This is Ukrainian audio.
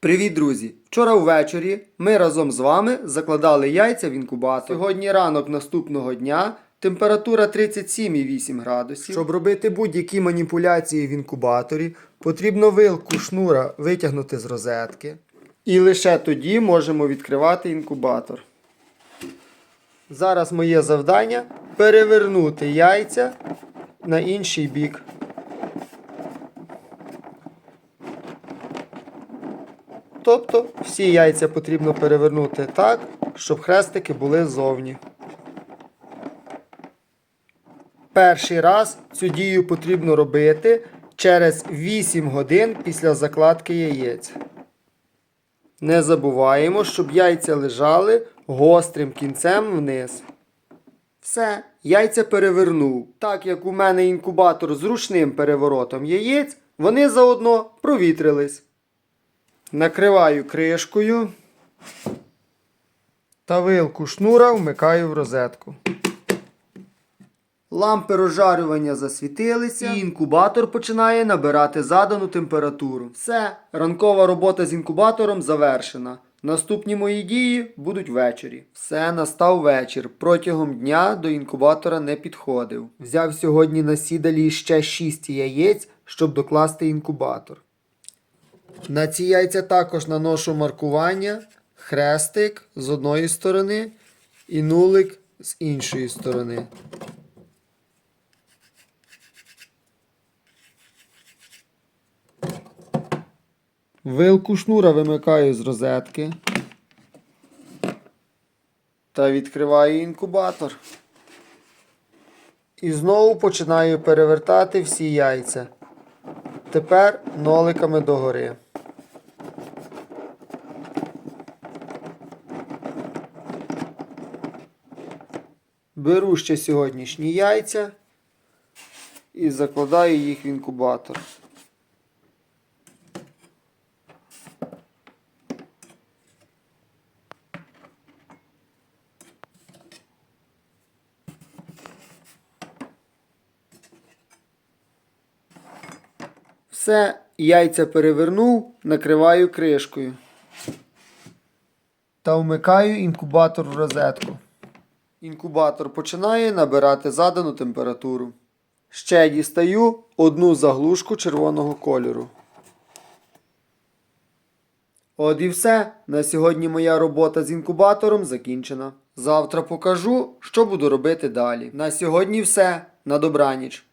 Привіт, друзі! Вчора ввечері ми разом з вами закладали яйця в інкубатор. Сьогодні ранок наступного дня. Температура 37,8 градусів. Щоб робити будь-які маніпуляції в інкубаторі, потрібно вилку шнура витягнути з розетки. І лише тоді можемо відкривати інкубатор. Зараз моє завдання перевернути яйця на інший бік. Тобто всі яйця потрібно перевернути так, щоб хрестики були ззовні. Перший раз цю дію потрібно робити через 8 годин після закладки яєць. Не забуваємо, щоб яйця лежали гострим кінцем вниз. Все, яйця перевернув. Так як у мене інкубатор з ручним переворотом яєць, вони заодно провітрились. Накриваю кришкою та вилку шнура вмикаю в розетку. Лампи розжарювання засвітилися, і інкубатор починає набирати задану температуру. Все, ранкова робота з інкубатором завершена. Наступні мої дії будуть ввечері. Все, настав вечір. Протягом дня до інкубатора не підходив. Взяв сьогодні на сідалі ще 6 яєць, щоб докласти інкубатор. На ці яйця також наношу маркування, хрестик з одної сторони і нулик з іншої сторони. Вилку шнура вимикаю з розетки та відкриваю інкубатор. І знову починаю перевертати всі яйця. Тепер ноликами догори. Беру ще сьогоднішні яйця і закладаю їх в інкубатор. Все, яйця перевернув, накриваю кришкою. Та вмикаю інкубатор в розетку. Інкубатор починає набирати задану температуру. Ще дістаю одну заглушку червоного кольору. От і все. На сьогодні моя робота з інкубатором закінчена. Завтра покажу, що буду робити далі. На сьогодні все. На добраніч.